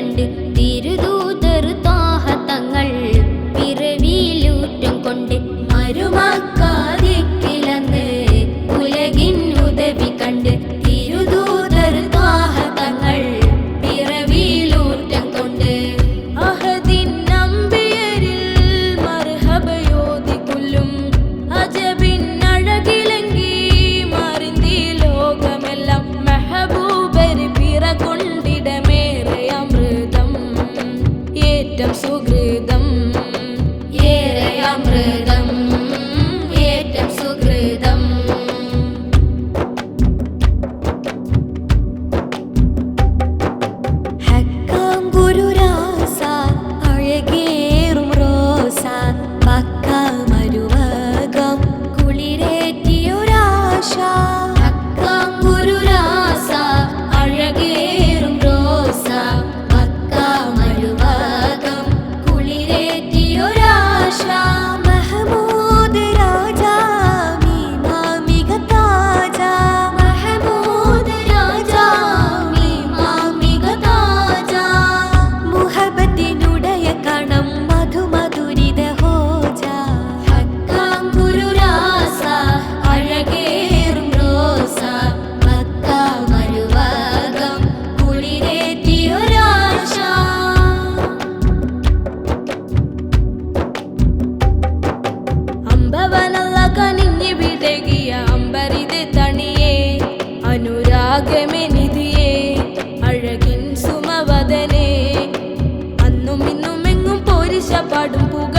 கண்டு 想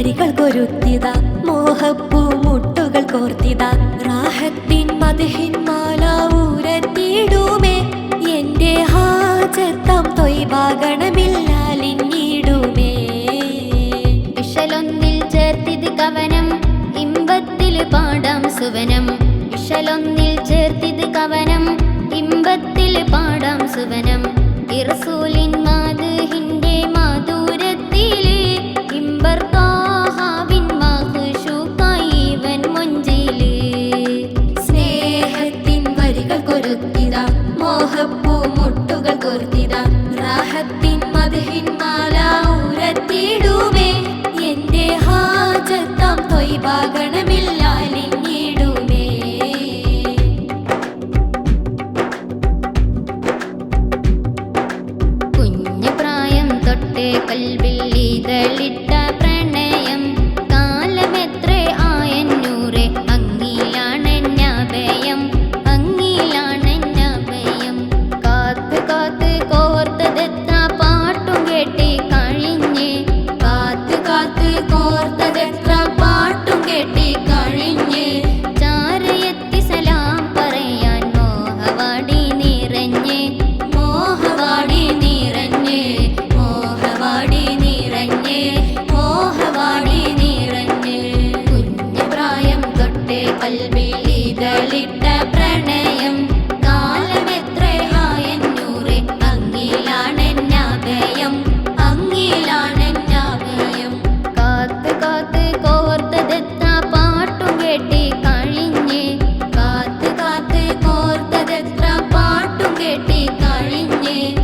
വരികൾ കൊരുത്തിത മോഹപ്പൂ മുട്ടുകൾ കോർത്തിത. റാഹത്തിൻ മതിഹിൻ മാലാവൂരത്തിയിടുമേ എന്റെ ഹാജത്തം തൊയ്വാകണമില്ലാലിന്നിടുമേ. വിഷലൊന്നിൽ ചേർത്തിത് കവനം ഇമ്പത്തിൽ പാടാം സുവനം. വിഷലൊന്നിൽ ചേർത്തിത് കവനം ഇമ്പത്തിൽ പാടാം സുവനം. வாகனமில்லை Україні.